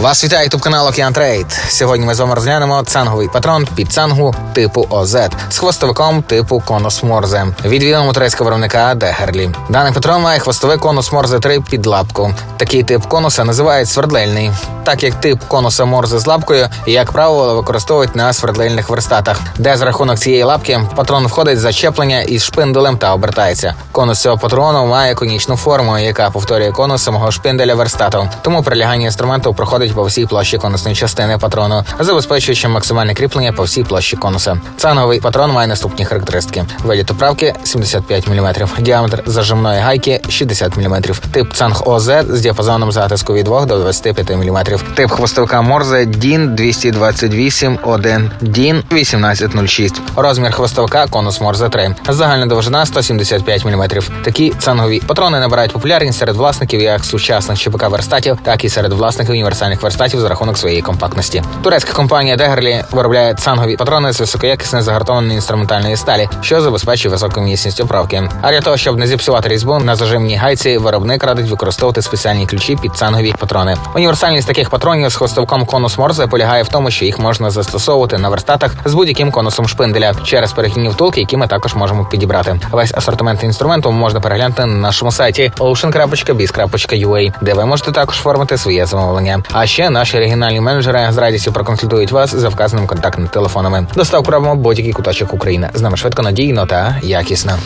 Вас вітає ютуб канал Океан Трейд. Сьогодні ми з вами розглянемо цанговий патрон під цангу типу ОЗ з хвостовиком типу конус Морзе від відомого турецького виробника Дегерлі. Даний патрон має хвостовий конус Морзе 3 під лапку. Такий тип конуса називають свердлильний, так як тип конуса Морзе з лапкою, як правило, використовують на свердлильних верстатах, де з рахунок цієї лапки патрон входить в зачеплення із шпинделем та обертається. Конус цього патрону має конічну форму, яка повторює конус самого шпинделя верстату. Тому прилягання інструменту проходить по всій площі конусної частини патрону, забезпечуючи максимальне кріплення по всій площі конуса. Цанговий патрон має наступні характеристики: виліт управки 75 мм, діаметр зажимної гайки 60 мм, тип цанг ОЗ з діапазоном затиску від 2 до 25 мм, тип хвостовика Морзе DIN 228 1 DIN 1806, розмір хвостовика конус Морзе 3, загальна довжина 175 мм. Такі цангові патрони набирають популярність серед власників як сучасних ЧПК верстатів, так і серед власників універсальних верстатів за рахунок своєї компактності. Турецька компанія Дегерлі виробляє цангові патрони з високоякісної загартованої інструментальної сталі, що забезпечує високу міцність оправки. А для того, щоб не зіпсувати різьбу на зажимній гайці, виробник радить використовувати спеціальні ключі під цангові патрони. Універсальність таких патронів з хвостовком конус Морзе полягає в тому, що їх можна застосовувати на верстатах з будь-яким конусом шпинделя через перехідні втулки, які ми також можемо підібрати. Весь асортимент інструменту можна переглянути на нашому сайті ocean.biz.ua, де ви можете також оформити своє замовлення. А ще наші регіональні менеджери з радістю проконсультують вас за вказаними контактними телефонами. Доставку робимо будь-який куточок України. З нами швидко, надійно та якісно.